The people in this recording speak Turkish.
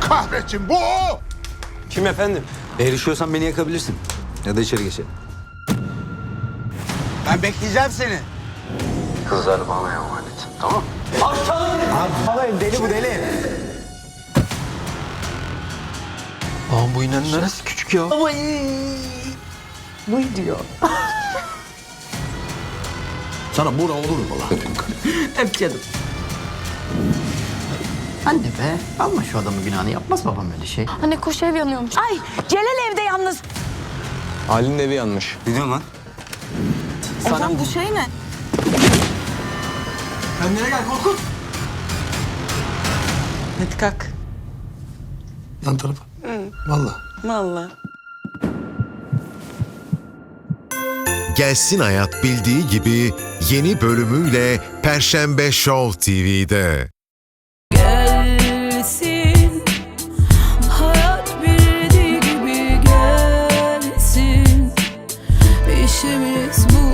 kahretsin bu o. Kim efendim? Eğer üşüyorsan beni yakabilirsin. Ya da içeri geçelim. Ben bekleyeceğim seni. Kızlar bana emanet. Tamam Deli bu deli. Aa bu inen neresi küçük ya? Sana bura olur mu lan? Öp canım. Anne be. Alma şu adamın günahını. Yapmaz babam öyle şey. Anne koş ev yanıyormuş. Ay Celal evde yalnız. Halil'in evi yanmış. Ne diyorsun lan? Ozan bu şey ne? Kendine gel Korkut. Hadi kalk. Yan tarafa. Vallahi. Vallahi. Gelsin Hayat bildiği gibi yeni bölümüyle Perşembe Show TV'de. İşimiz bu